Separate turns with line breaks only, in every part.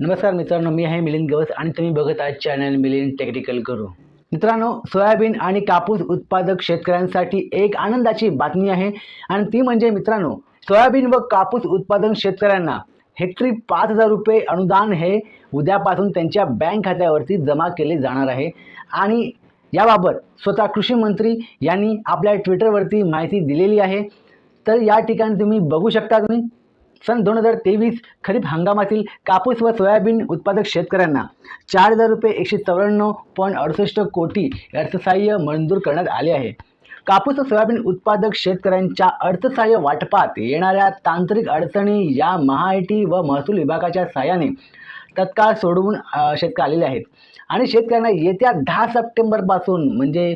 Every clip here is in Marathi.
नमस्कार मित्रांनो मी आहे मिलिंद गवस आणि तुम्ही बघत आहात चॅनल मिलिंद टेक्निकल करू मित्रांनो सोयाबीन आणि कापूस उत्पादक शेतकऱ्यांसाठी एक आनंदाची बातमी आहे आणि ती म्हणजे मित्रांनो सोयाबीन व कापूस उत्पादन शेतकऱ्यांना हेक्टरी पाच हजार रुपये अनुदान हे उद्यापासून त्यांच्या बँक खात्यावरती जमा केले जाणार आहे. आणि याबाबत स्वतः कृषी मंत्री यांनी आपल्या ट्विटरवरती माहिती दिलेली आहे. तर या ठिकाणी तुम्ही बघू शकता तुम्ही सन दोन हजार तेवीस खरीप हंगामातील कापूस व सोयाबीन उत्पादक शेतकऱ्यांना चार हजार रुपये एकशे चौऱ्याण्णव पॉईंट अडुसष्ट कोटी अर्थसहाय्य मंजूर करण्यात आले आहे. कापूस व सोयाबीन उत्पादक शेतकऱ्यांच्या अर्थसहाय्य वाटपात येणाऱ्या तांत्रिक अडचणी या महाआयटी व महसूल विभागाच्या सहाय्याने तत्काळ सोडवून शेतकरी आलेले आहेत. आणि शेतकऱ्यांना येत्या दहा सप्टेंबरपासून म्हणजे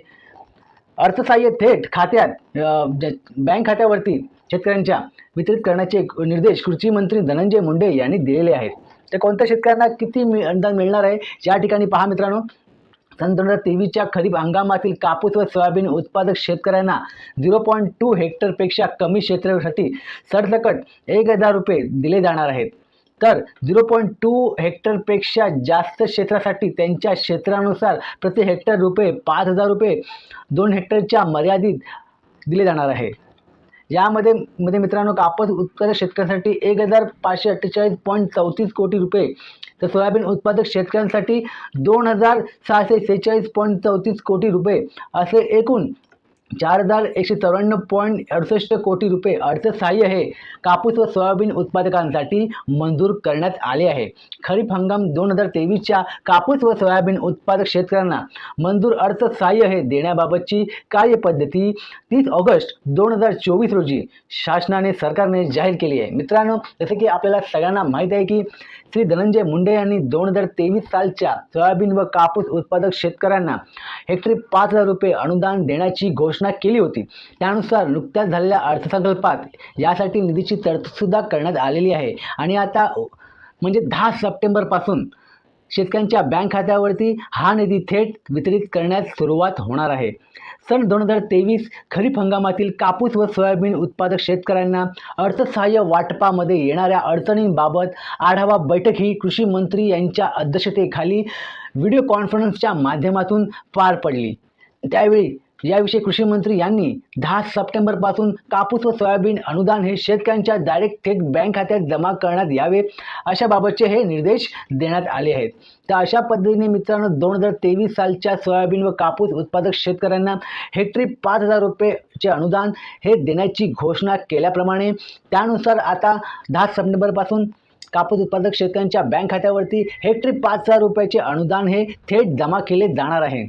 अर्थसहाय्य थेट खात्यात बँक खात्यावरती शेतकऱ्यांच्या वितरित करण्याचे निर्देश कृषी मंत्री धनंजय मुंडे यांनी दिलेले आहेत. तर कोणत्या शेतकऱ्यांना किती मि- अनुदान मिळणार आहे? या ठिकाणी पहा मित्रांनो. सन दोन हजार तेवीसच्या खरीप हंगामातील कापूस व सोयाबीन उत्पादक शेतकऱ्यांना झिरो पॉईंट टू हेक्टरपेक्षा कमी क्षेत्रासाठी सरसकट एक हजार रुपये दिले जाणार आहेत. तर झिरो पॉईंट टू हेक्टरपेक्षा जास्त क्षेत्रासाठी त्यांच्या क्षेत्रानुसार प्रति हेक्टर रुपये पाच हजार रुपये दोन हेक्टरच्या मर्यादित दिले जाणार आहे. यामध्ये मध्ये मित्रांनो कापूस उत्पादक शेतकऱ्यांसाठी एक हजार पाचशे अठ्ठेचाळीस पॉईंट चौतीस कोटी रुपये तर सोयाबीन उत्पादक शेतकऱ्यांसाठी दोन हजार सहाशे सेहेचाळीस पॉईंट चौतीस कोटी रुपये असे एकूण चार हजार एकशे चौऱ्याण्णव पॉईंट अडुसष्ट कोटी रुपये अर्थसहाय्य हे कापूस व सोयाबीन उत्पादकांसाठी मंजूर करण्यात आले आहे. खरीप हंगाम दोन हजार तेवीसच्या कापूस व सोयाबीन उत्पादक शेतकऱ्यांना मंजूर अर्थसहाय्य हे देण्याबाबतची कार्यपद्धती तीस ऑगस्ट दोन हजार चोवीस रोजी शासनाने सरकारने जाहीर केली आहे. मित्रांनो जसे की आपल्याला सगळ्यांना माहीत आहे की श्री धनंजय मुंडे यांनी दोन हजार तेवीस सालच्या सोयाबीन व कापूस उत्पादक शेतकऱ्यांना हेक्टरी पाच हजार रुपये अनुदान देण्याची घोषणा केली होती. त्यानुसार नुकत्याच झालेल्या अर्थसंकल्पात यासाठी निधीची तरतूदसुद्धा करण्यात आलेली आहे. आणि आता म्हणजे दहा सप्टेंबरपासून शेतकऱ्यांच्या बँक खात्यावरती हा निधी थेट वितरित करण्यास सुरुवात होणार आहे. सन दोन हजार तेवीस खरीप हंगामातील कापूस व सोयाबीन उत्पादक शेतकऱ्यांना अर्थसहाय्य वाटपामध्ये येणाऱ्या अडचणींबाबत आढावा बैठक ही कृषी मंत्री यांच्या अध्यक्षतेखाली व्हिडिओ कॉन्फरन्सच्या माध्यमातून पार पडली. त्यावेळी याविषयी कृषी मंत्री यांनी दहा सप्टेंबरपासून कापूस व सोयाबीन अनुदान हे शेतकऱ्यांच्या डायरेक्ट थेट बँक खात्यात जमा करण्यात यावे अशाबाबतचे हे निर्देश देण्यात आले आहेत. तर अशा पद्धतीने मित्रांनो दोन हजार तेवीस सालच्या सोयाबीन व कापूस उत्पादक शेतकऱ्यांना हेक्टरी पाच हजार रुपयेचे अनुदान हे देण्याची घोषणा केल्याप्रमाणे त्यानुसार आता दहा सप्टेंबरपासून कापूस उत्पादक शेतकऱ्यांच्या बँक खात्यावरती हेक्टरी पाच हजार रुपयाचे अनुदान हे थेट जमा केले जाणार आहे.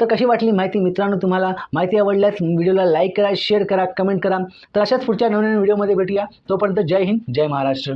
तर कशी वाटली माहिती मित्रांनो तुम्हाला? माहिती आवडल्यास व्हिडिओला लाईक करा शेअर करा कमेंट करा. तर अशाच पुढच्या नवीन व्हिडिओमध्ये भेटूया. तोपर्यंत जय हिंद जय महाराष्ट्र.